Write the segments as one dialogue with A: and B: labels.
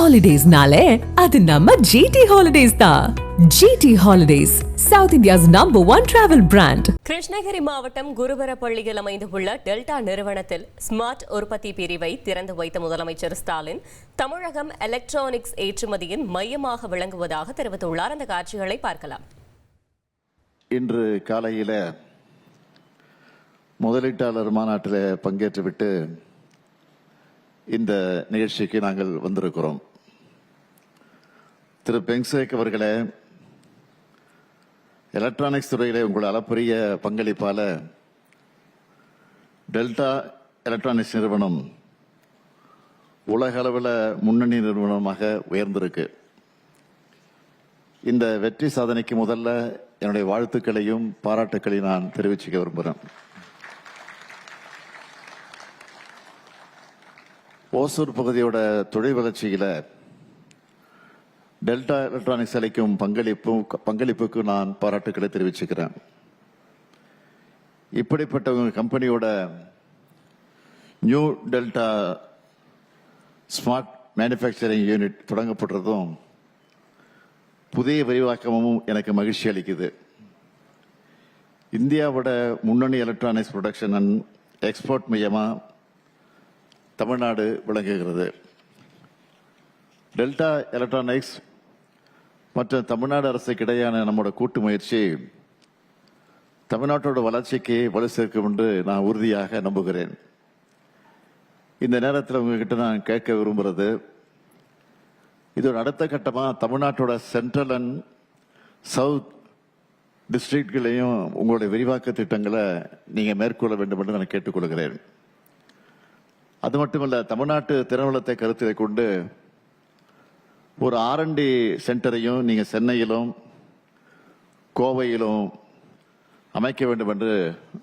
A: ஹாலிடேஸ்னாலே அது நம்ம ஜிடி ஹாலிடேஸ் தான் GT holidays South India's number one travel brand
B: Krishnagiri மாவட்டம் குருபரப்பள்ளியில் அமைந்துள்ள டெல்டா நிறுவனத்தில் ஸ்மார்ட் உற்பத்தி பிரிவை திறந்து வைத்த முதலமைச்சர் ஸ்டாலின் தமிழகம் எலக்ட்ரானிக்ஸ் ஏற்றுமதியின் மையமாக விளங்குவதாக தெரிவித்துள்ளார். அந்த காட்சிகளை பார்க்கலாம்.
C: இன்று காலையில் முதலீட்டாளர் மாநாட்டில் பங்கேற்றுவிட்டு இந்த நிகழ்ச்சிக்கு நாங்கள் வந்திருக்கிறோம். திரு பெங்சேக் அவர்களே எலக்ட்ரானிக்ஸ் துறையிலே உங்கள் அளப்பரிய பங்களிப்பால் டெல்டா எலக்ட்ரானிக்ஸ் நிறுவனம் உலக அளவில் முன்னணி நிறுவனமாக உயர்ந்திருக்கு. இந்த வெற்றி சாதனைக்கு முதல்ல என்னுடைய வாழ்த்துக்களையும் பாராட்டுக்களையும் நான் தெரிவிச்சுக்க விரும்புகிறேன் ஓசூர் பகுதியோட தொழில் வளர்ச்சியில் டெல்டா எலக்ட்ரானிக்ஸ் அளிக்கும் பங்களிப்பும் பங்களிப்புக்கு நான் பாராட்டுக்களை தெரிவிச்சுக்கிறேன். இப்படிப்பட்ட கம்பெனியோட new Delta smart manufacturing unit தொடங்கப்படுறதும் புதிய விரிவாக்கமும் எனக்கு மகிழ்ச்சி அளிக்குது. இந்தியாவோட முன்னணி எலக்ட்ரானிக்ஸ் ப்ரொடக்ஷன் அண்ட் எக்ஸ்போர்ட் மையமாக தமிழ்நாடு விளங்குகிறது. டெல்டா எலக்ட்ரானிக்ஸ் மற்றும் தமிழ்நாடு அரசுக்கு இடையான நம்மோட கூட்டு முயற்சி தமிழ்நாட்டோட வளர்ச்சிக்கு வலு சேர்க்கும் என்று நான் உறுதியாக நம்புகிறேன். இந்த நேரத்தில் உங்ககிட்ட நான் கேட்க விரும்புகிறது இதோட அடுத்த கட்டமாக தமிழ்நாட்டோட சென்ட்ரல் அண்ட் சவுத் டிஸ்ட்ரிக்ட்களையும் உங்களுடைய விரிவாக்க திட்டங்களை நீங்கள் மேற்கொள்ள வேண்டும் என்று நான் கேட்டுக்கொள்கிறேன். அது மட்டுமல்ல தமிழ்நாட்டு திறவளத்தை கருத்தில் கொண்டு ஒரு ஆர்என்டி சென்டரையும் நீங்கள் சென்னையிலும் கோவையிலும் அமைக்க வேண்டும் என்று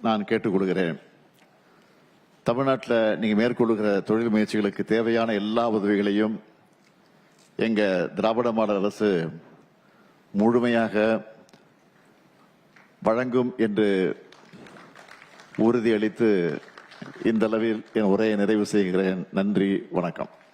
C: நான் கேட்டுக்கொள்கிறேன் தமிழ்நாட்டில் நீங்கள் மேற்கொள்கிற தொழில் முயற்சிகளுக்கு தேவையான எல்லா உதவிகளையும் எங்கள் திராவிட மாடல் அரசு முழுமையாக வழங்கும் என்று உறுதியளித்து இந்த அளவில் என் உரையை நிறைவு செய்கிறேன். நன்றி வணக்கம்.